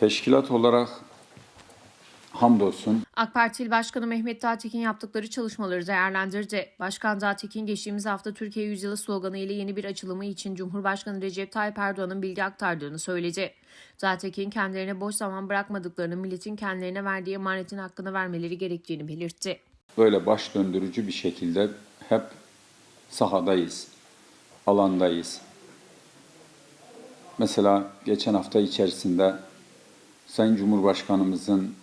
Teşkilat olarak hamdolsun AK Parti İl Başkanı Mehmet Dağtekin yaptıkları çalışmaları değerlendirdi. Başkan Dağtekin geçtiğimiz hafta Türkiye Yüzyılı sloganı ile yeni bir açılımı için Cumhurbaşkanı Recep Tayyip Erdoğan'ın bilgi aktardığını söyledi. Dağtekin kendilerine boş zaman bırakmadıklarını milletin kendilerine verdiği emanetin hakkını vermeleri gerektiğini belirtti. böyle baş döndürücü bir şekilde hep sahadayız, alandayız. Mesela geçen hafta içerisinde Sayın Cumhurbaşkanımızın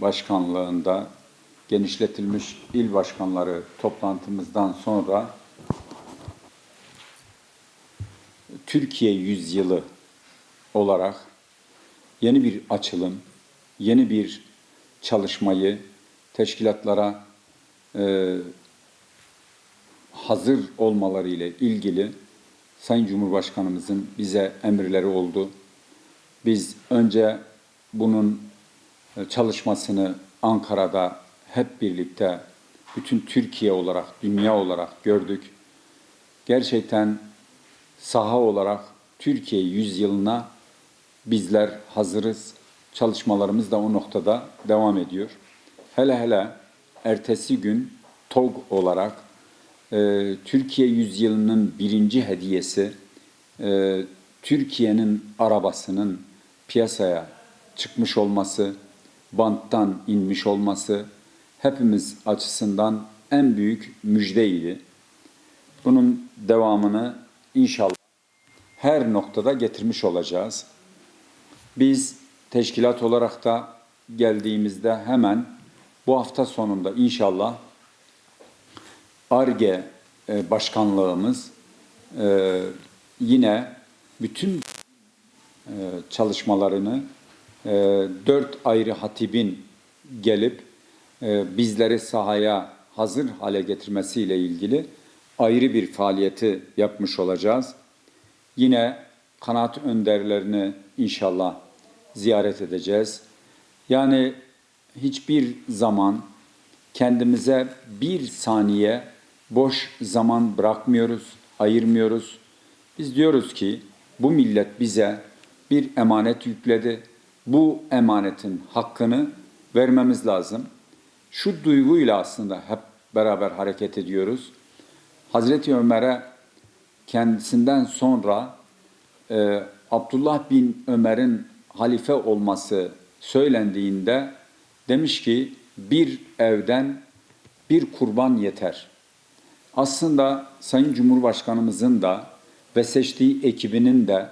başkanlığında genişletilmiş il başkanları toplantımızdan sonra Türkiye yüzyılı olarak yeni bir açılım, yeni bir çalışmayı teşkilatlara e, hazır olmaları ile ilgili Sayın Cumhurbaşkanımızın bize emirleri oldu. Biz önce bunun e, çalışmasını Ankara'da hep birlikte bütün Türkiye olarak, dünya olarak gördük. Gerçekten saha olarak Türkiye yüzyılına bizler hazırız. Çalışmalarımız da o noktada devam ediyor. Hele hele ertesi gün TOG olarak e, Türkiye yüzyılının birinci hediyesi e, Türkiye'nin arabasının piyasaya çıkmış olması, banttan inmiş olması hepimiz açısından en büyük müjdeydi. Bunun devamını inşallah her noktada getirmiş olacağız. Biz teşkilat olarak da geldiğimizde hemen bu hafta sonunda inşallah ARGE e, başkanlığımız e, yine bütün e, çalışmalarını dört ayrı hatibin gelip e, bizleri sahaya hazır hale getirmesiyle ilgili ayrı bir faaliyeti yapmış olacağız. Yine kanaat önderlerini inşallah ziyaret edeceğiz. Yani hiçbir zaman kendimize bir saniye boş zaman bırakmıyoruz, ayırmıyoruz. Biz diyoruz ki bu millet bize bir emanet yükledi. Bu emanetin hakkını vermemiz lazım. Şu duyguyla aslında hep beraber hareket ediyoruz. Hazreti Ömer'e kendisinden sonra e, Abdullah bin Ömer'in halife olması söylendiğinde demiş ki bir evden bir kurban yeter. Aslında Sayın Cumhurbaşkanımızın da ve seçtiği ekibinin de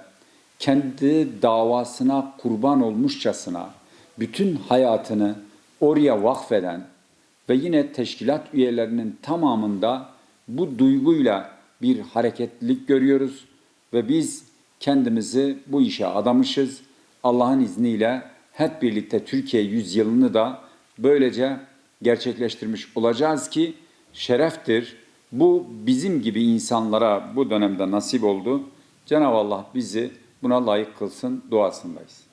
kendi davasına kurban olmuşçasına bütün hayatını oraya vakfeden ve yine teşkilat üyelerinin tamamında bu duyguyla bir hareketlilik görüyoruz ve biz kendimizi bu işe adamışız. Allah'ın izniyle hep birlikte Türkiye yüzyılını da böylece gerçekleştirmiş olacağız ki şereftir. Bu bizim gibi insanlara bu dönemde nasip oldu. Cenab-ı Allah bizi buna layık kılsın duasındayız.